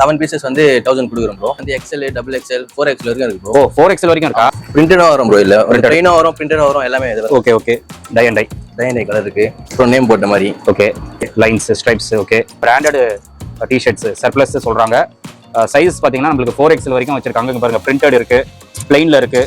Seven pieces வந்து thousand கொடுக்குறோம் bro வந்து XL double XL four XL வரைக்கும் இருக்கு ப்ரோ ஓ ஃபோர் எக்ஸல் வரைக்கும் இருக்கா? பிரிண்டடும் வரும் ப்ரோ இல்ல ஒரு. ட்ரெயினும் வரும் பிரிண்டடும் வரும் எல்லாமே இது okay okay tie and tie டைனே colour இருக்கு. அப்புறம் நேம் போட்ட மாதிரி. Okay lines stripes okay branded T shirts surplus சொல்றாங்க. சைஸ் பார்த்தீங்கன்னா நம்மளுக்கு ஃபோர் எக்ஸல் வரைக்கும் வச்சிருக்காங்க. பாருங்க பிரிண்டட் இருக்கு. பிளெயின்ல இருக்கு.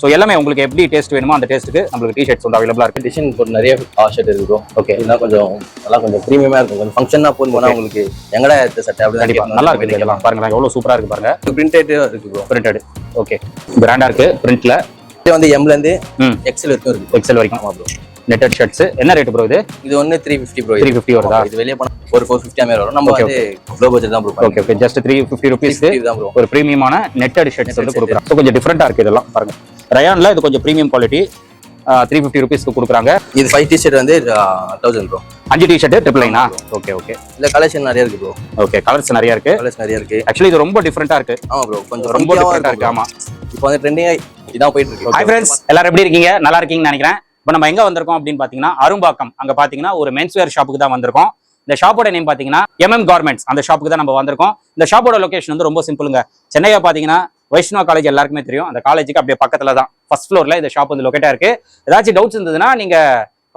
ஸோ எல்லாமே உங்களுக்கு எப்படி டேஸ்ட் வேணுமோ அந்த டேஸ்ட்டுக்கு நம்மளுக்கு டிஷர்ட்ஸ் வந்து அவைலபிளா இருக்கு. டிசைன் போட்டு நிறைய ஷர்ட் இருக்கு ப்ரோ ஓகே இதெல்லாம் கொஞ்சம் நல்லா கொஞ்சம் ப்ரீமியமா இருக்கும். கொஞ்சம் ஃபங்க்ஷனா போன் போனா உங்களுக்கு எங்கடா எடுத்த சட்டை அப்படி கண்டிப்பா. நல்லா இருக்கு. இதெல்லாம் பாருங்க. எவ்வளவு சூப்பரா இருக்கு பாருங்க. பிரிண்டட் இருக்கு ப்ரோ பிரிண்டட் ஓகே பிராண்டா இருக்கு. பிரிண்ட்ல இது வந்து எம்ல இருந்து ம். எக்ஸ்எல் வரைக்கும் இருக்கு எக்ஸல் வரைக்கும். ஆமா ப்ரோ நெட்டட் ஷர்ட்ஸ் என்ன ரேட் ப்ரோ இது? இது ஒன்னு three fifty bro three fifty வருதா? இது வெளியே போனா ஒரு ஃபோர் ஃபிஃப்டி மாதிரி வரும். நம்ம வந்து லோ பட்ஜெட் தான் bro okay okay just three fifty ருபீஸ்க்கு தான் ப்ரோ ஒரு ப்ரீமியமான நெட்டட் ஷர்ட்ஸ் வந்து கொடுக்குறாங்க. ஸோ கொஞ்சம் டிஃப்ரெண்டா இருக்கு இதெல்லாம். பாருங்க. ரயான்ல இது கொஞ்சம் ப்ரீமியம் குவாலிட்டி த்ரீ ஃபிஃப்டி ருபீஸ்க்கு கொடுக்குறாங்க. இது ஃபைவ் டிஷர்ட் வந்து தௌசண்ட் ப்ரோ அஞ்சு டிஷர்ட் ட்ரிபிள் லைனா ஓகே ஓகே இல்ல கலெக்ஷன் நிறைய இருக்கு ப்ரோ ஓகே கலர்ஸ் நிறைய இருக்கு. கலர்ஸ் நிறைய இருக்கு. ஆக்சுவலி இது ரொம்ப டிஃப்ரெண்டா இருக்கு. ஆமா ப்ரோ கொஞ்சம் ரொம்ப டிஃப்ரெண்டா இருக்கு ஆமா. இப்போ வந்து ட்ரெண்டிங்கா இதான் போயிட்டு இருக்கு. ஹாய் ஃப்ரெண்ட்ஸ் எல்லாரும் எப்படி இருக்கீங்க? நல்லா இருக்கீங்கன்னு நினைக்கிறேன். இப்போ நம்ம எங்க வந்திருக்கோம் அப்படின்னு பாத்தீங்கன்னா அரும்பாக்கம். அங்க பாத்தீங்கன்னா ஒரு மென்ஸ்வேர் ஷாப்புக்கு தான் வந்திருக்கோம். இந்த ஷாப்போட நேம் பாத்தீங்கன்னா எம்எம் கார்மெண்ட்ஸ் அந்த ஷாப்புக்கு தான் நம்ம வந்திருக்கோம். இந்த ஷாப்போட லொகேஷன் வந்து ரொம்ப சிம்பிளுங்க சென்னையா பாத்தீங்கன்னா வைஷ்ணவ காலேஜ் எல்லாருக்குமே தெரியும். அந்த காலேஜுக்கு அப்படியே பக்கத்துல தான். ஃபர்ஸ்ட் ஃப்ளோர்ல இந்த ஷாப் வந்து லொகேட்டா இருக்கு. ஏதாச்சும் டவுட்ஸ் இருந்ததுன்னா நீங்க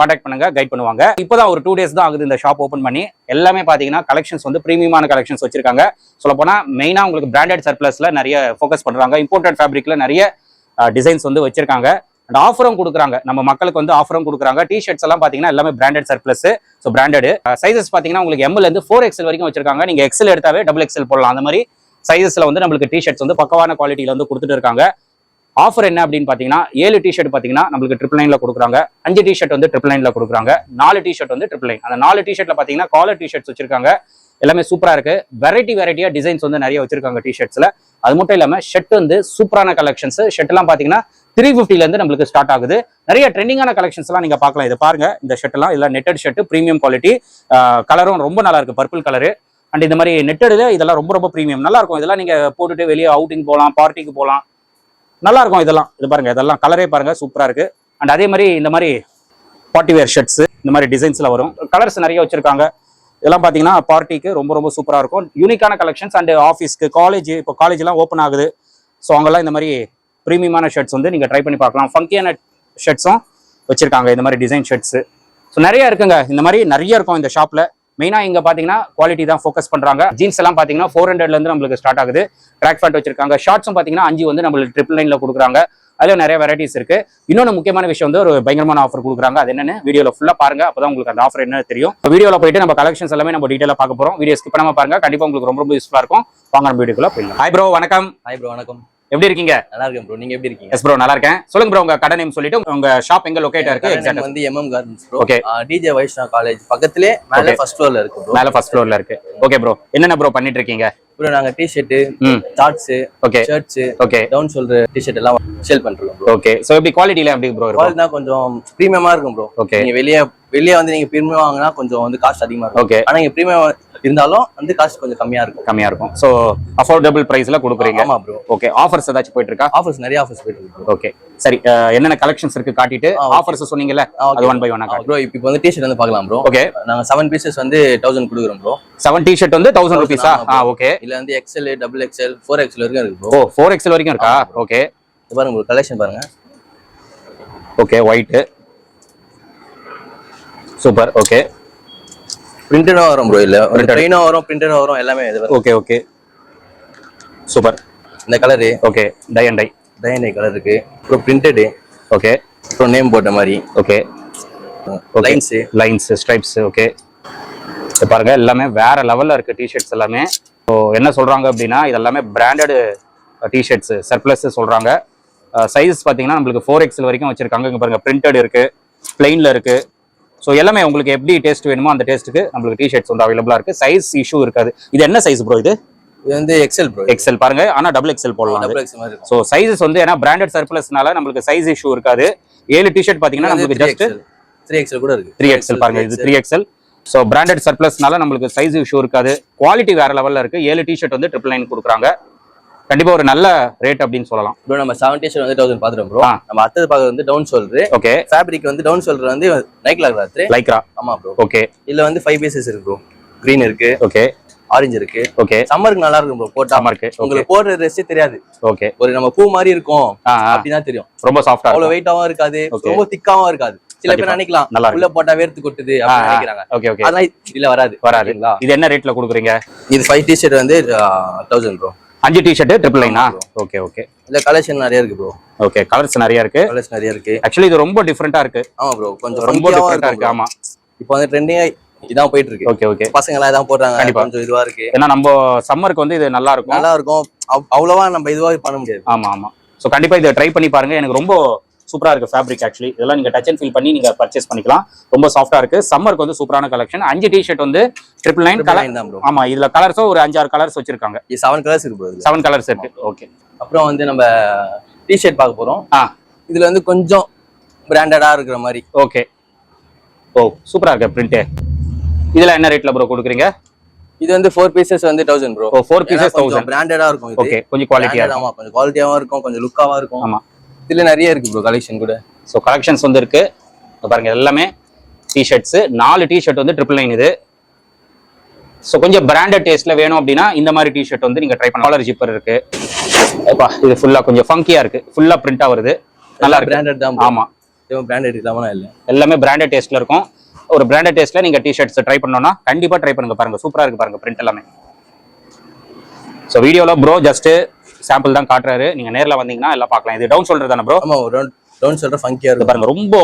காண்டாக்ட் பண்ணுங்க கைட் பண்ணுவாங்க. இப்போதான் ஒரு டூ டேஸ் தான் ஆகுது இந்த ஷாப் ஓப்பன் பண்ணி. எல்லாமே பாத்தீங்கன்னா கலெக்ஷன்ஸ் வந்து ப்ரீமியமான கலெக்ஷன்ஸ் வச்சிருக்காங்க. சொல்ல போனா மெயினா உங்களுக்கு பிராண்டட் சர்ப்ளஸ்ல நிறைய ஃபோக்கஸ் பண்றாங்க. இம்போர்ட்டட் ஃபேப்ரிக்ல நிறைய டிசைன்ஸ் வந்து வச்சிருக்காங்க. அண்ட் ஆஃபரும் கொடுக்குறாங்க. நம்ம மக்களுக்கு வந்து ஆஃபரும் கொடுக்குறாங்க. டி ஷர்ட்ஸ் எல்லாம் பாத்தீங்கன்னா எல்லாமே branded surplus so branded sizes பாத்தீங்கன்னா உங்களுக்கு எம்ல இருந்து ஃபோர் எக்ஸல் வரைக்கும் வச்சிருக்காங்க. நீங்க எக்ஸல் எடுத்தாவே டபுள் எக்ஸல் போடலாம். அந்த மாதிரி சைஸஸ்ல வந்து நம்மளுக்கு டி ஷர்ட்ஸ் வந்து பக்கவான குவாலிட்டியில வந்து கொடுத்துட்டு இருக்காங்க. ஆஃபர் என்ன அப்படின்னு பாத்தீங்கன்னா ஏழு டி ஷர்ட் பாத்தீங்கன்னா நம்மளுக்கு ட்ரிபிள் நைனில் கொடுக்குறாங்க. அஞ்சு டி ஷர்ட் வந்து ட்ரிபிள் நைனில் கொடுக்குறாங்க. நாலு டி ஷர்ட் வந்து ட்ரிபிள் நைன் அந்த நாலு டி ஷர்ட்ல பாத்தீங்கன்னா காலர் டி ஷர்ட்ஸ் வச்சிருக்காங்க. எல்லாமே சூப்பரா இருக்கு. வெரைட்டி வெரைட்டியா டிசைன்ஸ் வந்து நிறைய வச்சிருக்காங்க டிஷர்ட்ஸ்ல அது மட்டும் இல்லாம ஷர்ட் வந்து சூப்பரான கலெக்ஷன்ஸ் ஷர்ட்லாம் எல்லாம் பாத்தீங்கன்னா த்ரீ ஃபிஃப்டிலேருந்து நம்மளுக்கு ஸ்டார்ட் ஆகுது. நிறைய ட்ரெண்டிங்கான கலெக்ஷன்ஸ் எல்லாம் நீங்க பார்க்கலாம். இது பாருங்க. இந்த ஷர்ட்லாம் எல்லாம் இதெல்லாம் நெட்டட் ஷர்ட் ப்ரீமியம் குவாலிட்டி கலரும் ரொம்ப நல்லா இருக்கு. பர்பிள் கலரு அண்ட் இந்த மாதிரி நெட்டடு இதெல்லாம் ரொம்ப ரொம்ப ப்ரீமியம் நல்லா இருக்கும். இதெல்லாம் நீங்க போட்டுட்டு வெளியே அவுட்டிங் போகலாம் பார்ட்டிக்கு போகலாம் நல்லா இருக்கும் இதெல்லாம். இது பாருங்க. இதெல்லாம் கலரே பாருங்க. சூப்பரா இருக்கு. அண்ட் அதே மாதிரி இந்த மாதிரி பார்ட்டி வேர் ஷர்ட்ஸ் இந்த மாதிரி டிசைன்ஸ்ல வரும். கலர்ஸ் நிறைய வச்சிருக்காங்க. இதெல்லாம் பார்த்தீங்கன்னா பார்ட்டிக்கு ரொம்ப ரொம்ப சூப்பராக இருக்கும். யூனிக்கான கலெக்ஷன்ஸ் அண்ட் ஆஃபீஸ்க்கு காலேஜ் இப்போ காலேஜ்லாம் ஓப்பன் ஆகுது. ஸோ அங்கெல்லாம் இந்த மாதிரி ப்ரீமியமான ஷர்ட்ஸ் வந்து நீங்கள் ட்ரை பண்ணி பார்க்கலாம். ஃபங்கியான ஷர்ட்ஸும் வச்சுருக்காங்க. இந்த மாதிரி டிசைன் ஷர்ட்ஸு ஸோ நிறைய இருக்குங்க. இந்த மாதிரி நிறைய இருக்கும் இந்த ஷாப்பில் மெயினாக இங்கே பார்த்தீங்கன்னா குவாலிட்டி தான் ஃபோக்கஸ் பண்ணுறாங்க ஜீன்ஸ் எல்லாம் பார்த்தீங்கன்னா ஃபோர் ஹண்ட்ரட்லேருந்து நம்மளுக்கு ஸ்டார்ட் ஆகுது. ட்ராக் ஃபேண்ட் வச்சிருக்காங்க. ஷார்ட்ஸும் பார்த்தீங்கன்னா அஞ்சு வந்து நம்மளுக்கு ட்ரிபிள் நைனில் கொடுக்குறாங்க. அதுல நிறைய வெரைட்டிஸ் இருக்கு. இன்னொன்று முக்கியமான விஷயம் வந்து ஒரு பயங்கரமான ஆஃபர் கொடுக்குறாங்க. அது என்னன்னு வீடியோல ஃபுல்லா பாருங்க. அப்பதான் உங்களுக்கு அந்த ஆஃபர் என்ன தெரியும். வீடியோல போயிட்டு நம்ம கலெக்ஷன்ஸ் எல்லாமே நம்ம டீடைலா பார்க்க போறோம். வீடியோ ஸ்கிப் பண்ணாம பாருங்க. கண்டிப்பா உங்களுக்கு ரொம்ப ரொம்ப யூஸ்ஃபுல்லா இருக்கும். வாங்க நம்ம வீடியோக்குள்ள போயிடலாம். ஹாய் ப்ரோ வணக்கம். ஹாய் ப்ரோ வணக்கம். எப்படி இருக்கீங்க? நல்லா இருக்கேன் ப்ரோ நீங்க எப்படி இருக்கீங்க? எஸ் ப்ரோ நல்லா இருக்கேன். சொல்லுங்க ப்ரோ உங்க கடை நேம் சொல்லிட்டு உங்க ஷாப் எங்க லொகேட் இருக்கு எக்ஸாக்ட் வந்து MM garments bro Okay. DG Vaishnav college பக்கத்திலே மேல. ஃபர்ஸ்ட் ஃப்ளோர்ல இருக்கு ப்ரோ மேல ஃபர்ஸ்ட் ஃப்ளோர்ல இருக்கு. ஓகே ப்ரோ என்னென்ன ப்ரோ பண்ணிட்டு இருக்கீங்க? ப்ரோ நாங்க டி ஷர்ட் ம். Shorts okay shirts okay down சொல்ற டி ஷர்ட் எல்லாம் சேல் பண்றோம் ப்ரோ ஓகே சோ எப்படி குவாலிட்டில எப்படி ப்ரோ இருக்கும்? குவாலிட்டி கொஞ்சம் ப்ரீமியமா இருக்கும் ப்ரோ ஓகே நீங்க வெளியே வெளியே வந்து நீங்க ப்ரீமியம் வாங்கினா கொஞ்சம் வந்து காஸ்ட் அதிகமா இருக்கும். ஓகே ஆனா நீங்க ப்ரீமியம் இருந்தாலும் வந்து காஸ்ட் கொஞ்சம் கம்மியா இருக்கும். கம்மியா இருக்கும். சோ அஃபோர்டபுள் பிரைஸ்ல கொடுக்குறீங்க. ஆமா ப்ரோ ஓகே ஆஃபர்ஸ் ஏதாச்சும் போயிட்டு இருக்கா ஆஃபர்ஸ் நிறைய ஆஃபர்ஸ் போயிட்டு இருக்கு. ஓகே சரி என்னென்ன கலெக்ஷன்ஸ் இருக்கு காட்டிட்டு. ஆஃபர்ஸ் சொன்னீங்கல்ல அது. ஒன் பை காட்டு. ப்ரோ இப்போ வந்து டி ஷர்ட் வந்து பார்க்கலாம் ப்ரோ ஓகே நாங்க செவன் பீசஸ் வந்து தௌசண்ட் கொடுக்குறோம் ப்ரோ செவன் டி ஷர்ட் வந்து தௌசண்ட் ருபீஸா. ஓகே இதுல வந்து XL double XL four XL வரைக்கும் இருக்கு ஓ ஃபோர் எக்ஸல் வரைக்கும் இருக்கா? ஓகே பாருங்க ப்ரோ கலெக்ஷன் பாருங்க. ஓகே ஒயிட் சூப்பர் ஓகே பிரிண்டடும் வரும் ப்ரோ இல்ல. ஒரு. ட்ரெயினும் வரும் பிரிண்டடும் வரும் எல்லாமே இது ஓகே ஓகே சூப்பர் இந்த colour okay tie and tie டைனை colour இருக்கு. அப்புறம் பிரிண்டடு ஓகே அப்புறம் நேம் போட்ட மாதிரி. Okay lines lines stripes okay பாருங்க எல்லாமே வேற லெவல்ல இருக்கு டிஷர்ட்ஸ் எல்லாமே. ஸோ என்ன சொல்றாங்க அப்படின்னா இதெல்லாமே பிராண்டட் டிஷர்ட்ஸ் சர்ப்ளஸ் சொல்றாங்க. சைஸ் பாத்தீங்கன்னா நம்மளுக்கு ஃபோர் எக்ஸல் வரைக்கும் வச்சிருக்காங்க. இங்க பாருங்க பிரிண்டட் இருக்கு பிளெயின்ல இருக்கு. ஸோ எல்லாமே உங்களுக்கு எப்படி டேஸ்ட் வேணுமோ அந்த டேஸ்ட்டுக்கு நம்மளுக்கு டிஷர்ட்ஸ் வந்து அவைலபிளா இருக்கு. சைஸ் இஷ்யூ இருக்காது. இது என்ன சைஸ் ப்ரோ இது? இது வந்து எக்ஸ்எல் ப்ரோ எக்ஸல் பாருங்க. ஆனா டபுள் எக்ஸல் போடலாம் ஸோ சைஸஸ் வந்து ஏன்னா பிராண்டட் சர்ப்ளஸ்னால நம்மளுக்கு சைஸ் இஷ்யூ இருக்காது. ஏழு டிஷர்ட் பாத்தீங்கன்னா நம்மளுக்கு ஜஸ்ட் த்ரீ எக்ஸ்எல் கூட இருக்கு. த்ரீ எக்ஸல் பாருங்க. இது த்ரீ எக்ஸல் ஸோ பிராண்டட் சர்ப்ளஸ்னால நம்மளுக்கு சைஸ் இஷ்யூ இருக்காது. குவாலிட்டி வேற லெவல்ல இருக்கு. ஏழு டிஷர்ட் வந்து ட்ரிபிள் நைன் கொடுக்குறாங்க. கண்டிப்பா ஒரு நல்ல ரேட் அப்படின்னு சொல்லலாம். ப்ரோ நம்ம செவன் டிஷர்ட் வந்து தௌசண்ட் பார்த்துட்டோம் ப்ரோ. நம்ம அடுத்தது பார்க்கறது வந்து டவுன் ஷோல்டர் ஓகே ஃபேப்ரிக் வந்து டவுன் ஷோல்டர் வந்து நைக்லா கிளாத் லைக்ரா ஆமா ப்ரோ ஓகே இதுல வந்து ஃபைவ் பீசஸ் இருக்கு ப்ரோ க்ரீன் இருக்கு. ஓகே ஆரஞ்சு இருக்கு. ஓகே சம்மருக்கு நல்லா இருக்கும் ப்ரோ போட்டா. சம்மருக்கு உங்களுக்கு போடுற ட்ரெஸ்ஸே தெரியாது. ஓகே ஒரு நம்ம பூ மாதிரி இருக்கும் அப்படிதான் தெரியும். ரொம்ப சாஃப்டா அவ்வளவு வெயிட்டாவும் இருக்காது. ரொம்ப திக்காவும் இருக்காது. சில. பேர் நினைக்கலாம் நல்லா உள்ள போட்டா வேர்த்து கொட்டுது அப்படின்னு. நினைக்கிறாங்க. ஓகே ஓகே அதெல்லாம் இதுல வராது. வராது. ஓகேங்களா? இது என்ன ரேட்ல கொடுக்குறீங்க? இது ஃபைவ் டிஷர்ட் வந்து தௌசண்ட் ப்ரோ அஞ்சு டிஷர்ட் ட்ரிபிள் லைனா ஓகே ஓகே இதுல கலெக்ஷன் நிறைய இருக்கு ப்ரோ ஓகே கலர்ஸ் நிறைய இருக்கு. கலர்ஸ் நிறைய இருக்கு. ஆக்சுவலி இது ரொம்ப டிஃப்ரெண்டா இருக்கு. ஆமா ப்ரோ கொஞ்சம் ரொம்ப டிஃப்ரெண்டா இருக்கு ஆமா. இப்போ வந்து ட்ரெண்டிங்கா இதான் போயிட்டு இருக்கு. ஓகே ஓகே பசங்க எல்லாம் இதான் போடுறாங்க. கொஞ்சம் இதுவா இருக்கு. ஏன்னா நம்ம சம்மருக்கு வந்து இது நல்லா இருக்கும். நல்லா இருக்கும். அவ்- அவ்வளவா நம்ம இதுவா பண்ண முடியாது. ஆமா ஆமா. ஸோ கண்டிப்பா இதை ட்ரை பண்ணி பாருங்க. எனக்கு ரொம்ப சூப்பரா இருக்கு ஃபேப்ரிக் ஆக்சுவலி இதெல்லாம் நீங்க டச் அண்ட் ஃபீல் பண்ணி நீங்க பர்ச்சேஸ் பண்ணிக்கலாம். ரொம்ப சாஃப்டா இருக்கு. சம்மருக்கு வந்து சூப்பரான கலெக்ஷன் அஞ்சு டிஷர்ட் வந்து ட்ரிபிள் நைன் கலர் nine தான் ப்ரோ ஆமா இதுல கலர்ஸும் ஒரு அஞ்சாறு கலர்ஸ் வச்சிருக்காங்க. செவன் கலர்ஸ் இருக்கு செவன் கலர்ஸ் இருக்கு. ஓகே அப்புறம் வந்து நம்ம டிஷர்ட் பார்க்க போறோம். ஆ. இதுல வந்து கொஞ்சம் பிராண்டடா இருக்கிற மாதிரி. ஓகே ஓ சூப்பரா இருக்கு பிரிண்ட் இதுல என்ன ரேட்ல ப்ரோ கொடுக்குறீங்க? இது வந்து ஃபோர் பீசஸ் வந்து thousand bro four pieces thousand பிராண்டடா இருக்கும் இது. ஓகே கொஞ்சம் குவாலிட்டியா Branded, ஆமா கொஞ்சம் குவாலிட்டியாவும் இருக்கும் கொஞ்சம் லுக்காவும் இருக்கும். ஆமா. இதுல நிறைய இருக்கு ப்ரோ கலெக்ஷன் கூட. ஸோ கலெக்ஷன்ஸ் வந்து இருக்கு. பாருங்க எல்லாமே டிஷர்ட்ஸ் நாலு டிஷர்ட் வந்து ட்ரிபிள் நைன் இது. ஸோ கொஞ்சம் பிராண்டட் டேஸ்ட்ல வேணும் அப்படின்னா இந்த மாதிரி டிஷர்ட் வந்து நீங்க ட்ரை பண்ணலாம். காலர் ஜிப்பர் இருக்கு. இது ஃபுல்லா கொஞ்சம் ஃபங்கியா இருக்கு. ஃபுல்லா பிரிண்டா வருது. நல்லா பிராண்டட் தான் bro. ஆமா. பிராண்டட் இல்லாமலாம் இல்ல. எல்லாமே பிராண்டட் டேஸ்ட்ல இருக்கும். ஒரு பிராண்டட் டேஸ்ட்ல நீங்க டிஷர்ட்ஸ் ட்ரை பண்ணணும்னா கண்டிப்பா ட்ரை பண்ணுங்க பாருங்க. சூப்பரா இருக்கு பாருங்க பிரிண்ட் எல்லாமே. ஸோ வீடியோல ப்ரோ ஜஸ்ட் சாம்பிள் தான் காட்டுறாரு. நீங்க நேர்ல வந்தீங்கன்னா எல்லாம் பார்க்கலாம். இது டவுன் ஷோல்டர் தானே ப்ரோ ஆமா ஒரு ரவுண்ட் ரவுண்ட் சொல்ற ஃபங்கியா இது இருக்கும் பாருங்க ரொம்ப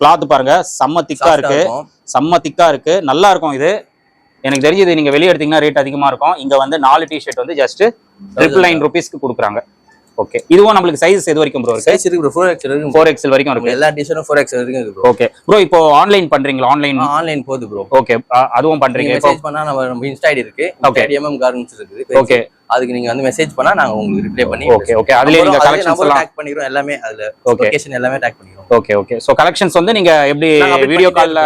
கிளாத் பாருங்க செம்ம திக்கா இருக்கு. செம்ம திக்கா இருக்கு. நல்லா இருக்கும் இது. எனக்கு தெரிஞ்சு இது நீங்க வெளியே எடுத்தீங்கன்னா ரேட் அதிகமா இருக்கும். இங்க வந்து நாலு டிஷர்ட் வந்து ஜஸ்ட் ட்ரிபிள் நைன் ருபீஸ்க்கு கொடுக்குறாங்க. ஓகே இதுவும் நம்மளுக்கு சைஸ் எது வரைக்கும் ப்ரோ இருக்கு? சைஸ் இருக்கு ப்ரோ ஃபோர் எக்ஸ் இருக்கு. ஃபோர் எக்ஸல் வரைக்கும் நம்ம இருக்கு. எல்லா ஃபோர் எக்ஸ் வரைக்கும் இருக்கு ப்ரோ ஓகே ப்ரோ இப்போ ஆன்லைன் பண்றீங்களா? ஆன்லைன் ஆன்லைன் போகுது ப்ரோ ஓகே அதுவும் பண்றீங்க மெசேஜ் பண்ணா நம்ம இன்ஸ்டா ஐடி இருக்கு. Okay. எம்எம் இருக்குது. ஓகே அதுக்கு நீங்க வந்து மெசேஜ் பண்ணா நாங்க உங்களுக்கு ரிப்ளை பண்ணி ஓகே ஓகே அதுலயே நீங்க கலெக்ஷன்ஸ் எல்லாம் டேக் பண்ணிரோம் எல்லாமே அதுல Okay. லொகேஷன் எல்லாமே டேக் பண்ணிரோம் ஓகே ஓகே சோ கலெக்ஷன்ஸ் வந்து நீங்க எப்படி வீடியோ கால்ல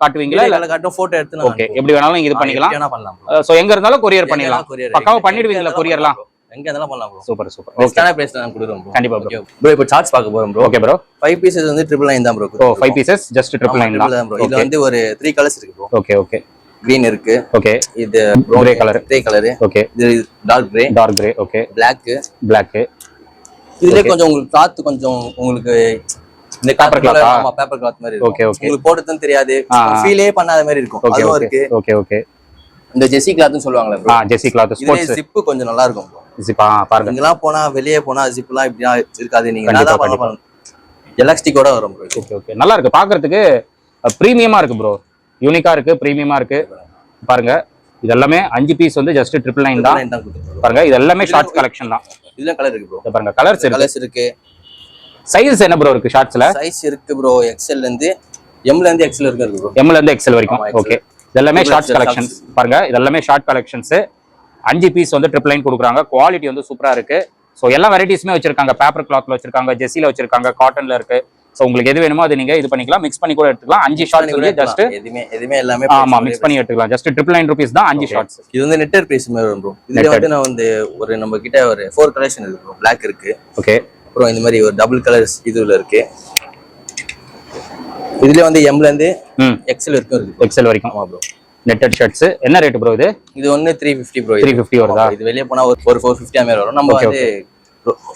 காட்டுவீங்களா? இல்ல காட்டும் போட்டோ எடுத்து ஓகே எப்படி வேணாலும் நீங்க இது பண்ணிக்கலாம். சோ எங்க இருந்தாலும் கொரியர் பண்ணிடலாம். பக்காவா இருக்கு. பண்ணிடுவீங்களா கொரியர்லாம் எங்க இருந்தாலும் பண்ணலாம் ப்ரோ சூப்பர் சூப்பர் ஓகே பெஸ்டான பிரைஸ்ல நான் கொடுக்குறோம் bro. கண்டிப்பா. Okay. bro இப்போ சார்ட்ஸ் பார்க்க போறோம் bro okay bro five pieces வந்து ட்ரிபிள் நைன் தான் bro oh five pieces just triple nine தான். ப்ரோ இதுல ஓகே வந்து ஒரு த்ரீ கலர்ஸ் இருக்கு ப்ரோ ஓகே ஓகே கிரீன் இருக்கு. ஓகே இது Grey colour. Grey colour okay இது dark grey dark grey okay Black. Black இதுலயே கொஞ்சம் உங்களுக்கு கிளாத் கொஞ்சம் உங்களுக்கு இந்த பேப்பர் ஆ? ஆமா பேப்பர் கிளாத் மாதிரி Okay, okay. உங்களுக்கு போடுறதும் தெரியாது. ஃபீலே பண்ணாத மாதிரி இருக்கும். ஓகே அதுவும் ஓகே இருக்கு. ஓகே ஓகே இந்த ஜெசி கிளாத்னு சொல்லுவாங்களே ஆ ஜெசி கிளாத் ஸ்போர்ட்ஸ் ஜிப்பு கொஞ்சம் நல்லா இருக்கும். ஜிப்பா பாருங்க. இங்கெல்லாம் போனா வெளியே போனா ஜிப்லாம் இப்படியா இருக்காது. நீங்க என்ன பண்ணலாம் எலாஸ்டிக்கோட வரும் ப்ரோ ஓகே ஓகே நல்லா இருக்கு. பாக்குறதுக்கு ப்ரீமியமா இருக்கு ப்ரோ யூனிக்கா இருக்கு ப்ரீமியமா இருக்கு. பாருங்க. இது எல்லாமே அஞ்சு பீஸ் வந்து ஜஸ்ட் ட்ரிபிள் நைன் தான். பாருங்க இது எல்லாமே ஷார்ட்ஸ் கலெக்ஷன் தான். இதுல கலர் இருக்கு ப்ரோ பாருங்க கலர்ஸ் இருக்கு. கலர்ஸ் இருக்கு. சைஸ் என்ன ப்ரோ இருக்கு ஷார்ட்ஸ்ல சைஸ் இருக்கு ப்ரோ எக்ஸ்எல்ல இருந்து எம்ல இருந்து எக்ஸ்எல் இருக்கு ப்ரோ எம்ல இருந்து எக்ஸல் வரைக்கும். ஓகே இதெல்லாமே XL கலெக்ஷன்ஸ் பாருங்க இதெல்லாமே ஷார்ட் கலெக்ஷன்ஸ் அஞ்சு பீஸ் வந்து ட்ரிபிள் லைன் கொடுக்குறாங்க. குவாலிட்டி வந்து சூப்பரா இருக்கு. ஸோ எல்லா வெரைட்டிஸுமே வச்சிருக்காங்க. பேப்பர் கிளாத்ல வச்சிருக்காங்க ஜெஸ்ஸில வச்சிருக்காங்க காட்டன்ல இருக்கு. ஸோ உங்களுக்கு எது வேணுமோ அது நீங்க இது பண்ணிக்கலாம் மிக்ஸ் பண்ணி கூட எடுத்துக்கலாம். அஞ்சு ஷார்ட்ஸ் வந்து ஜஸ்ட் எதுவுமே எதுவுமே எல்லாமே ஆமா மிக்ஸ் பண்ணி எடுத்துக்கலாம். ஜஸ்ட் ட்ரிபிள் நைன் ருபீஸ் தான் அஞ்சு ஷார்ட்ஸ் இது வந்து நெட்டர் பிரைஸ் மாதிரி வரும் இதுல. வந்து நான் வந்து ஒரு நம்ம கிட்ட ஒரு ஃபோர் கலெக்ஷன் இருக்கு Black இருக்கு. ஓகே அப்புறம் இந்த மாதிரி ஒரு டபுள் கலர்ஸ் இதுல இருக்கு. இதுல வந்து எம்ல இருந்து ம். எக்ஸ்எல் வரைக்கும். எக்ஸல் வரைக்கும். ஆமா ப்ரோ நெட்டட் ஷர்ட்ஸ் என்ன ரேட் ப்ரோ இது? இது ஒன்னு three fifty bro three fifty வருதா? இது வெளியே போனா ஒரு ஒரு ஃபோர் ஃபிஃப்டி மாதிரி வரும். நம்ம வந்து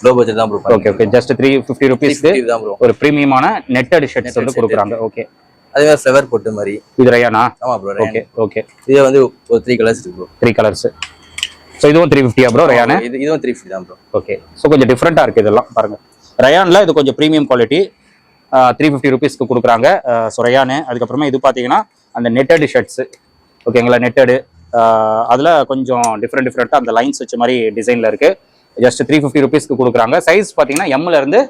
லோ பட்ஜெட் தான் bro okay okay just three fifty ருபீஸ்க்கு தான் ப்ரோ ஒரு ப்ரீமியமான நெட்டட் ஷர்ட்ஸ் வந்து கொடுக்குறாங்க. ஓகே அதே மாதிரி ஃப்ளவர் போட்டு மாதிரி. இது ரயானா ஆமா ப்ரோ ஓகே ஓகே இது வந்து ஒரு த்ரீ கலர்ஸ் இருக்கு ப்ரோ த்ரீ கலர்ஸ் ஸோ இதுவும் த்ரீ ஃபிஃப்டியா ப்ரோ ரயானு இது இதுவும் த்ரீ ஃபிஃப்டி தான் ப்ரோ ஓகே ஸோ கொஞ்சம் டிஃப்ரெண்ட்டாக இருக்குது இதெல்லாம். பாருங்க. ரயானில் இது கொஞ்சம் ப்ரீமியம் குவாலிட்டி த்ரீ ஃபிஃப்டி ருபீஸ்க்கு கொடுக்குறாங்க. ஸோ ரயானு அதுக்கப்புறமா இது பார்த்தீங்கன்னா அந்த நெட்டடு ஷர்ட்ஸு ஓகேங்களா நெட்டடு அதில் கொஞ்சம் டிஃப்ரெண்ட் டிஃப்ரெண்ட்டாக அந்த லைன்ஸ் வச்ச மாதிரி டிசைனில் இருக்குது ஜஸ்ட் த்ரீ ஃபிஃப்டி ருபீஸ்க்கு கொடுக்குறாங்க. சைஸ் பார்த்தீங்கன்னா எம்ல இருந்து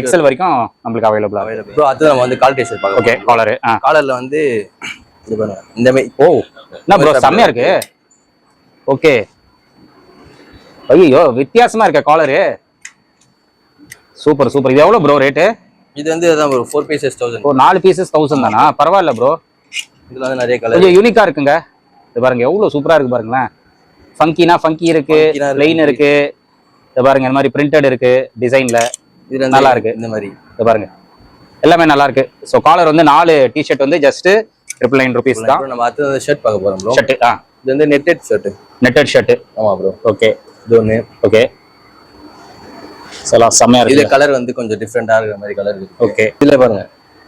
எக்ஸல் வரைக்கும் நம்மளுக்கு அவைலபிளாக அவைலபிள் ப்ரோ அடுத்து நம்ம வந்து கால் டேஸ்ட் பார்க்க ஓகே காலரு காலர்ல வந்து இது பாருங்க. இந்த மாதிரி ஓ என்ன ப்ரோ செம்மையா இருக்கு. ஓகே ஐயோ வித்தியாசமா இருக்க காலரு சூப்பர் சூப்பர் இது எவ்வளவு ப்ரோ ரேட்டு இது வந்து அதான் ப்ரோ ஃபோர் பீசஸ் தௌசண்ட் ஒரு நாலு பீசஸ் தௌசண்ட் தானா? பரவாயில்ல ப்ரோ இதுல வந்து நிறைய கலர் கொஞ்சம் யூனிக்கா இருக்குங்க. இது பாருங்க எவ்வளவு சூப்பரா இருக்கு பாருங்களேன். ஃபங்கினா ஃபங்கி இருக்கு. பிளெயின் இருக்கு. இது பாருங்க இந்த மாதிரி பிரிண்டட் இருக்கு டிசைன்ல இதுல வந்து நல்லா இருக்கு. இந்த மாதிரி. இது பாருங்க எல்லாமே நல்லா இருக்கு. ஸோ காலர் வந்து நாலு டிஷர்ட் வந்து ஜஸ்ட் ட்ரிபிள் நைன் ருபீஸ் தான். நம்ம அடுத்து ஷர்ட் பார்க்க ப்ரோ ஷர்ட் ஆ. இது வந்து நெட்டட் ஷர்ட் நெட்டட் ஷர்ட் ஆமா ப்ரோ ஓகே இது ஒண்ணு. ஓகே எல்லாம் செம்மையா இது இருக்கு கலர் வந்து கொஞ்சம் டிஃப்ரெண்டா இருக்கிற மாதிரி கலர் இருக்கு. ஓகே இதுல பாருங்க.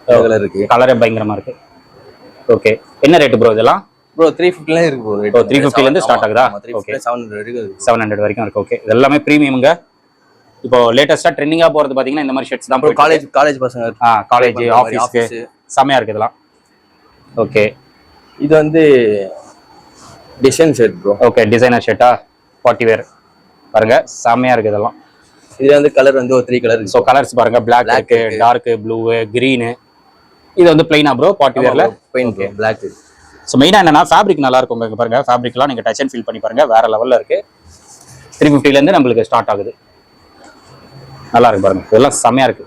கலர் இருக்கு. கலரே பயங்கரமா இருக்கு. ஓகே என்ன ரேட் ப்ரோ இதெல்லாம்? ப்ரோ த்ரீ ஃபிஃப்டில இருக்கு ப்ரோ ஓ, 350 ல இருந்து start ஆகுதா? த்ரீ. ஃபிஃப்டி செவன் ஹண்ட்ரட் வரைக்கும் செவன் ஹண்ட்ரட் வரைக்கும் இருக்கு. ஓகே இது எல்லாமே ப்ரீமியமுங்க இப்போ லேட்டஸ்டா ட்ரெண்டிங்கா போறது பாத்தீங்கன்னா இந்த மாதிரி ஷர்ட்ஸ் தான் காலேஜ் காலேஜ் பசங்க ஆ காலேஜ் ஆஃபீஸ்க்கு. செம்மையா இருக்கு இதெல்லாம். ஓகே இது வந்து design shirt bro okay designer ஷர்ட்டா party wear பாருங்க செம்மையா இருக்கு இதெல்லாம். இதுல வந்து கலர் வந்து ஒரு த்ரீ கலர் ஸோ கலர்ஸ் பாருங்க. பிளாக் இருக்கு. டார்க் ப்ளூ கிரீனு இது வந்து பிளைனா ப்ரோ பார்ட்டி வேர்ல பெயிண்ட் பிளாக் ஸோ மெயினாக என்னன்னா ஃபேப்ரிக் நல்லா இருக்கும் இங்க பாருங்க. ஃபேப்ரிக்லாம் நீங்க டச் அண்ட் ஃபீல் பண்ணி பாருங்க. வேற லெவல்ல இருக்கு. த்ரீ இருந்து நம்மளுக்கு ஸ்டார்ட் ஆகுது. நல்லா இருக்கு பாருங்க. இதெல்லாம் செம்மையா இருக்கு.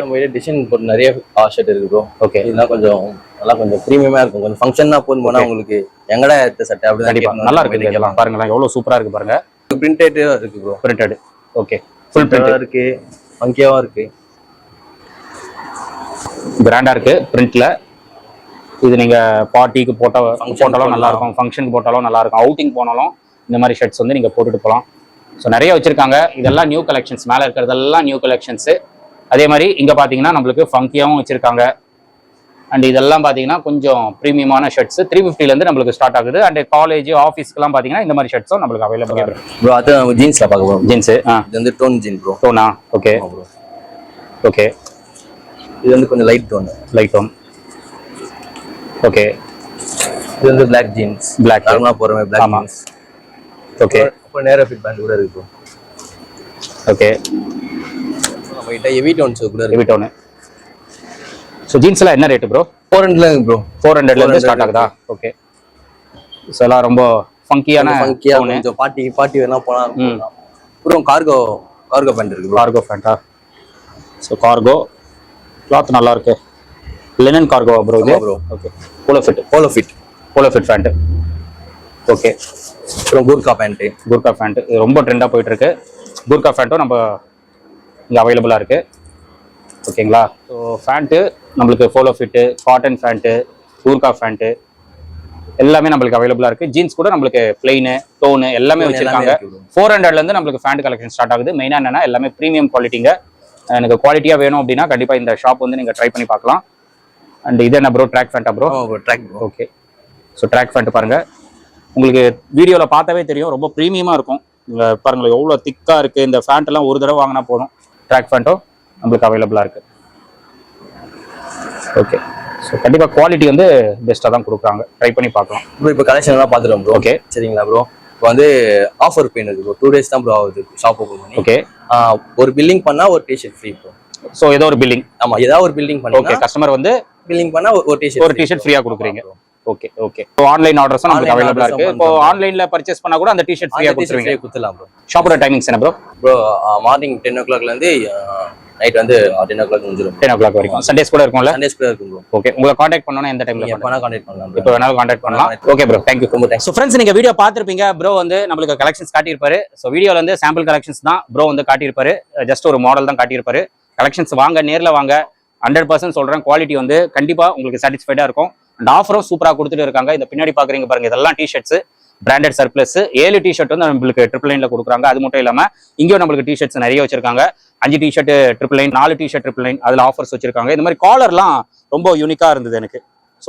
நம்ம டிசைன் போட்டு நிறைய ஷர்ட் இருக்கு ப்ரோ ஓகே இதெல்லாம் கொஞ்சம் நல்லா கொஞ்சம் ப்ரீமியமா இருக்கும். கொஞ்சம் ஃபங்க்ஷன்னா போன் போனா உங்களுக்கு எங்கடா எடுத்த சட்டை அப்படி நல்லா இருக்கு இதெல்லாம் பாருங்களேன் எவ்வளவு சூப்பரா இருக்கு பாருங்க. பிரிண்டட் இருக்கு bro printed okay full print இருக்கு ஃபங்கியாவும் இருக்கு. பிராண்டா இருக்கு பிரிண்ட்ல இது நீங்க பார்ட்டிக்கு போட்ட போட்டாலும் நல்லா. இருக்கும் ஃபங்க்ஷனுக்கு போட்டாலும் நல்லா இருக்கும் அவுட்டிங் போனாலும் இந்த மாதிரி ஷர்ட்ஸ் வந்து நீங்க போட்டுட்டு போகலாம். ஸோ நிறைய வச்சிருக்காங்க. இதெல்லாம் நியூ கலெக்ஷன்ஸ் மேல இருக்கிறதெல்லாம் நியூ கலெக்ஷன்ஸ் அதே மாதிரி இங்க பாத்தீங்கன்னா நம்மளுக்கு ஃபங்கியாவும் வச்சிருக்காங்க. அண்ட் இதெல்லாம் பாத்தீங்கன்னா கொஞ்சம் ப்ரீமியமான ஷர்ட்ஸ் த்ரீ இருந்து நம்மளுக்கு ஸ்டார்ட் ஆகுது. அண்ட் காலேஜ் ஆஃபீஸ்க்குலாம் பாத்தீங்கன்னா இந்த மாதிரி ஷர்ட்ஸும் நம்மளுக்கு அவைலபிள் ப்ரோ அது ஜீன்ஸ்ல பார்க்க ஜீன்ஸ் ஆ. இது வந்து டோன் ஜீன் ப்ரோ டோனா ஓகே ஓகே இது வந்து கொஞ்சம் light tone light tone okay இது வந்து பிளாக் ஜீன்ஸ் Black. நார்மலா போற மாதிரி பிளாக். ஜீன்ஸ் ஓகே அப்புறம் நேரா ஃபிட் பேண்ட் கூட இருக்கு ஓகே நம்ம கிட்ட ஹெவி டோன்ஸ் கூட ஹெவி டோனு ஸோ ஜீன்ஸ்லாம் என்ன ரேட்டு ப்ரோ ஃபோர் ஹண்ட்ரட்ல ப்ரோ ஃபோர் ஹண்ட்ரட்லேருந்து 400 ஸ்டார்ட் ஆகுதா? ஓகே ஸோ எல்லாம் ரொம்ப ஃபங்கியான ஃபங்கியா கொஞ்சம் பார்ட்டி பார்ட்டி வேணா போனா அப்புறம் கார்கோ கார்கோ பேண்ட் இருக்கு ப்ரோ கார்கோ ஃபேண்டா ஸோ கார்கோ கிளாத் நல்லா இருக்கு. லினன் கார்கோ ப்ரோ இது? bro. Okay polo fit polo fit polo fit pant okay அப்புறம் கூர்கா பேண்ட் கூர்கா ஃபேண்ட் இது ரொம்ப ட்ரெண்டாக போயிட்டு இருக்கு. கூர்கா ஃபேண்ட்டும் நம்ம இங்கே அவைலபிளாக இருக்கு. ஓகேங்களா? ஸோ ஃபேண்ட்டு நம்மளுக்கு polo fit cotton pant Gurkha pant எல்லாமே நம்மளுக்கு அவைலபிளாக இருக்கு. ஜீன்ஸ் கூட நம்மளுக்கு பிளெயின் டோனு எல்லாமே வச்சிருக்காங்க. ஃபோர் ஹண்ட்ரட்லேருந்து நம்மளுக்கு ஃபேண்ட் கலெக்ஷன் ஸ்டார்ட் ஆகுது. மெயினாக என்னன்னா எல்லாமே ப்ரீமியம் குவாலிட்டிங்க எனக்கு குவாலிட்டியாக வேணும் அப்படின்னா கண்டிப்பாக இந்த ஷாப் வந்து நீங்கள் ட்ரை பண்ணி பார்க்கலாம். அண்ட் இது என்ன bro track Fanta bro track okay so track pant பாருங்க. உங்களுக்கு வீடியோவில் பார்த்தாவே தெரியும். ரொம்ப ப்ரீமியமாக இருக்கும். இங்க பாருங்களேன் எவ்வளோ திக்காக இருக்குது இந்த ஃபேண்ட் எல்லாம் ஒரு தடவை வாங்கினா போதும். ட்ராக் ஃபேண்ட்டும் நம்மளுக்கு அவைலபிளாக இருக்கு. ஓகே ஸோ கண்டிப்பாக குவாலிட்டி வந்து பெஸ்ட்டாக தான் கொடுக்குறாங்க. ட்ரை பண்ணி பார்க்கலாம். ப்ரோ இப்போ கலெக்ஷன் எல்லாம் பார்த்துட்டோம் ப்ரோ Okay. சரிங்களா ப்ரோ இப்போ வந்து ஆஃபர் பெயின் இருக்கு ப்ரோ டூ டேஸ் தான் ப்ரோ ஆகுது ஷாப் ஓப்பன் பண்ணி. ஓகே ஒரு பில்லிங் பண்ணா ஒரு டிஷர்ட் ஃப்ரீ ப்ரோ ஸோ ஏதோ ஒரு பில்லிங் ஆமா ஏதாவது ஒரு பில்லிங் ஓகே பண்ணி கஸ்டமர் வந்து பில்லிங் பண்ணா ஒரு- டிஷர்ட் ஒரு டிஷர்ட் ஃப்ரீயாக கொடுக்குறீங்க. ஓகே ஓகே இப்போ ஆன்லைன் Online அவைலபிளாக orders இருக்கு. இப்போ. ஆன்லைனில் பர்ச்சேஸ் பண்ணால் கூட அந்த டிஷர்ட் ஃப்ரீயாக கொடுத்துருவீங்க. கொடுத்துலாம் ப்ரோ ஷாப்போட டைமிங்ஸ் என்ன ப்ரோ ப்ரோ மார்னிங் டென் ஓ கிளாக்ல இருந்து நைட் வந்து டென் ஓ கிளாக் முடிஞ்சிடும் டென் ஓ கிளாக் வரைக்கும். சண்டேஸ் கூட இருக்கும்ல? சண்டேஸ் கூட இருக்கும் ஓகே உங்களை காண்டாக்ட் பண்ணணும் எந்த டைம்ல வேணா கான்டாக்ட் பண்ணலாம் இப்போ வேணாலும் காண்டாக்ட் பண்ணலாம். ஓகே ப்ரோ தேங்க்யூ ரொம்ப தேங்க்ஸ் ஸோ ஃப்ரெண்ட்ஸ் நீங்க வீடியோ பார்த்திருப்பீங்க. ப்ரோ வந்து நம்மளுக்கு கலெக்ஷன்ஸ் காட்டியிருப்பாரு. ஸோ வீடியோல வந்து சாம்பிள் கலெக்ஷன்ஸ் தான் ப்ரோ வந்து காட்டியிருப்பாரு. ஜஸ்ட் ஒரு மாடல் தான் காட்டியிருப்பாரு. கலெக்ஷன்ஸ் வாங்க நேர்ல வாங்க. ஹண்ட்ரட் பர்சன்ட் சொல்றேன். குவாலிட்டி வந்து கண்டிப்பா உங்களுக்கு சாட்டிஸ்ஃபைடா இருக்கும். அண்ட் ஆஃபரும் சூப்பரா கொடுத்துட்டு இருக்காங்க. இந்த பின்னாடி பாக்குறீங்க பாருங்க இதெல்லாம் டிஷர்ட்ஸ் பிராண்டட் சர்ப்ளஸ் ஏழு டிஷர்ட் வந்து நம்மளுக்கு ட்ரிபிள் லைன்ல கொடுக்குறாங்க. அது மட்டும் இல்லாம இங்கேயும் நம்மளுக்கு டிஷர்ட்ஸ் நிறைய வச்சிருக்காங்க. அஞ்சு டிஷர்ட் ட்ரிபிள் லைன் நாலு டிஷர்ட் ட்ரிபிள் லைன் அதுல ஆஃபர்ஸ் வச்சிருக்காங்க. இந்த மாதிரி காலர்லாம் ரொம்ப யூனிக்கா இருந்தது எனக்கு.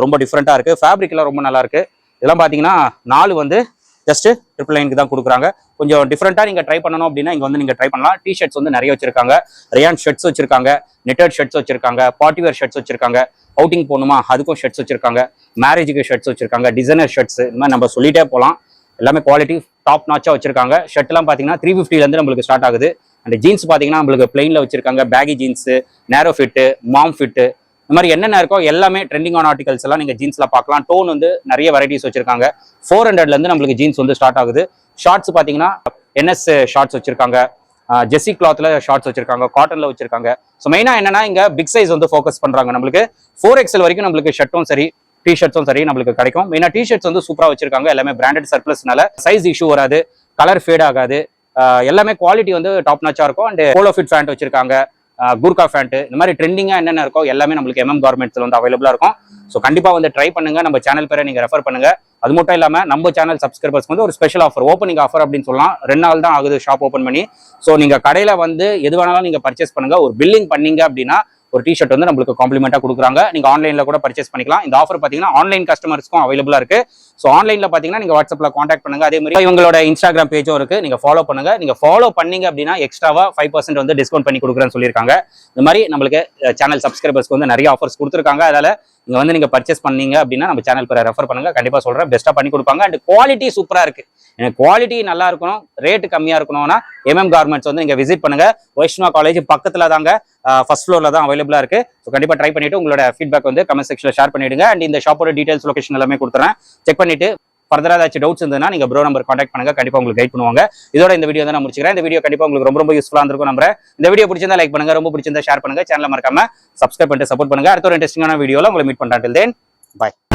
ரொம்ப டிஃப்ரெண்டா இருக்கு. ஃபேப்ரிக் எல்லாம் ரொம்ப நல்லா இருக்கு. இதெல்லாம் பாத்தீங்கன்னா நாலு வந்து ஜஸ்ட் ட்ரிபிள் நைனுக்கு தான் கொடுக்குறாங்க. கொஞ்சம் டிஃப்ரெண்ட்டாக நீங்கள் ட்ரை பண்ணணும் அப்படின்னா இங்கே வந்து நீங்கள் ட்ரை பண்ணலாம். டி ஷர்ட்ஸ் வந்து நிறைய வச்சிருக்காங்க. ரயான் ஷர்ட்ஸ் வச்சிருக்காங்க. நெட்டட் ஷர்ட்ஸ் வச்சிருக்காங்க. பார்ட்டிவேர் ஷர்ட்ஸ் வச்சிருக்காங்க. அவுட்டிங் போகணுமா? அதுக்கும் ஷர்ட்ஸ் வச்சிருக்காங்க. மேரேஜுக்கு ஷர்ட்ஸ் வச்சிருக்காங்க. டிசைனர் ஷர்ட்ஸ் இந்த மாதிரி நம்ம சொல்லிட்டே போகலாம். எல்லாமே குவாலிட்டி டாப் நாச்சாக வச்சிருக்காங்க. ஷர்ட்லாம் பார்த்தீங்கன்னா த்ரீ ஃபிஃப்டிலேருந்து நம்மளுக்கு ஸ்டார்ட் ஆகுது. அண்ட் ஜீன்ஸ் பார்த்தீங்கன்னா நம்மளுக்கு பிளெயினில் வச்சிருக்காங்க. Baggy jeans narrow fit mom fit இந்த மாதிரி என்னென்ன இருக்கோ எல்லாமே ட்ரெண்டிங் ஆன் ஆர்டிகல்ஸ் எல்லாம் நீங்க ஜீன்ஸ்ல பார்க்கலாம். டோன் வந்து நிறைய வெரைட்டிஸ் வச்சிருக்காங்க. ஃபோர் ஹண்ட்ரட்லேருந்து நம்மளுக்கு ஜீன்ஸ் வந்து ஸ்டார்ட் ஆகுது. ஷார்ட்ஸ் பாத்தீங்கன்னா என்எஸ் ஷார்ட்ஸ் வச்சிருக்காங்க. ஜெஸ்ஸி கிளாத்ல ஷார்ட்ஸ் வச்சிருக்காங்க காட்டன்ல வச்சிருக்காங்க. ஸோ மெயினா என்னன்னா இங்க பிக் சைஸ் வந்து ஃபோக்கஸ் பண்றாங்க நம்மளுக்கு. ஃபோர் எக்ஸல் வரைக்கும் நம்மளுக்கு ஷர்ட்டும் சரி டிஷர்ட்ஸும் சரி நம்மளுக்கு கிடைக்கும். மெயினா டிஷர்ட்ஸ் வந்து சூப்பரா வச்சிருக்காங்க. எல்லாமே பிராண்டட் சர்ப்ளஸ்னால சைஸ் இஷ்யூ வராது கலர் ஃபேட் ஆகாது. எல்லாமே குவாலிட்டி வந்து டாப் நாச்சா இருக்கும். அண்ட் போலோ ஃபிட் ஃபேண்ட் வச்சிருக்காங்க. கூர்கா ஃபேண்ட் இந்த மாதிரி ட்ரெண்டிங்காக என்னென்ன இருக்கோ எல்லாமே நம்மளுக்கு எம்எம் கார்மெண்ட்ஸில் வந்து அவைலபிளாக இருக்கும். ஸோ கண்டிப்பாக வந்து ட்ரை பண்ணுங்க. நம்ம சேனல் பேரை நீங்கள் ரெஃபர் பண்ணுங்க. அது மட்டும் இல்லாமல் நம்ம சேனல் சப்ஸ்கிரைபர்ஸ்க்கு வந்து ஒரு ஸ்பெஷல் ஆஃபர் ஓப்பனிங் ஆஃபர் அப்படின்னு சொல்லலாம். ரெண்டு நாள் தான் ஆகுது ஷாப் ஓப்பன் பண்ணி. ஸோ நீங்கள் கடையில் வந்து எது வேணாலும் நீங்க பர்ச்சேஸ் பண்ணுங்க. ஒரு பில்லிங் பண்ணீங்க அப்படின்னா ஒரு டிஷர்ட் வந்து நம்மளுக்கு காம்ப்ளிமெண்ட்டாக கொடுக்குறாங்க. நீங்க ஆன்லைன்ல கூட பர்ச்சேஸ் பண்ணிக்கலாம். இந்த ஆஃபர் பாத்தீங்கன்னா ஆன்லைன் கஸ்டமர்ஸ்க்கும் அவைலபிளா இருக்கு. ஸோ ஆன்லைன்ல பார்த்தீங்கன்னா நீங்க வாட்ஸ்அப்பில் காண்டாக்ட் பண்ணுங்க. அதே மாதிரி இவங்களோட இன்ஸ்டாகிராம் பேஜும் இருக்கு. நீங்கள் ஃபாலோ பண்ணுங்க. நீங்கள் ஃபாலோ பண்ணீங்க அப்படின்னா எக்ஸ்ட்ராவாக ஃபைவ் பர்சன்ட் வந்து டிஸ்கவுண்ட் பண்ணி கொடுக்குறேன்னு சொல்லியிருக்காங்க. இந்த மாதிரி நம்மளுக்கு சேனல் சப்ஸ்கிரைபர்ஸ்க்கு வந்து நிறைய ஆஃபர்ஸ் கொடுத்துருக்காங்க. அதனால நீங்கள் வந்து நீங்க பர்ச்சேஸ் பண்ணீங்க அப்படின்னா நம்ம சேனல் பேரை ரெஃபர் பண்ணுங்க. கண்டிப்பாக சொல்கிறேன் பெஸ்ட்டாக பண்ணி கொடுப்பாங்க. அண்ட் குவாலிட்டி சூப்பராக இருக்கு. எனக்கு குவாலிட்டி நல்லா இருக்கணும். ரேட்டு கம்மியாக இருக்கணும்னா எம்எம் கார்மெண்ட்ஸ் வந்து நீங்கள் விசிட் பண்ணுங்க. வைஷ்ணவா காலேஜ் பக்கத்தில் தாங்க ஃபர்ஸ்ட் ஃப்ளோரில் தான் அவைலபிளாக இருக்கு. ஸோ கண்டிப்பாக ட்ரை பண்ணிவிட்டு உங்களோட ஃபீட்பேக் வந்து கமெண்ட் செக்ஷனில் ஷேர் பண்ணிவிடுங்க அண்ட் இந்த ஷாப்போட டீட்டெயில்ஸ் லொகேஷன் எல்லாமே கொடுத்துறேன். செக் பண்ணிட்டு ஃபர்தராக ஏதாச்சும் டவுட்ஸ் இருந்ததுன்னா நீங்க ப்ரோ நம்பர் காண்டாக்ட் பண்ணுங்க. கண்டிப்பா உங்களுக்கு கைட் பண்ணுவாங்க. இதோட இந்த வீடியோ தான் நான் முடிச்சுக்கிறேன். இந்த வீடியோ கண்டிப்பா உங்களுக்கு ரொம்ப ரொம்ப யூஸ்ஃபுல்லா இருக்கும் நம்புறேன். இந்த வீடியோ பிடிச்சிருந்தா லைக் பண்ணுங்க. ரொம்ப பிடிச்சிருந்தா ஷேர் பண்ணுங்க. சேனலை மறக்காம சப்ஸ்கிரைப் பண்ணிட்டு சப்போர்ட் பண்ணுங்க. அடுத்த ஒரு இன்ட்ரெஸ்டிங்கான வீடியோவில் உங்களை மீட் பண்ணுறேன் தென் பாய்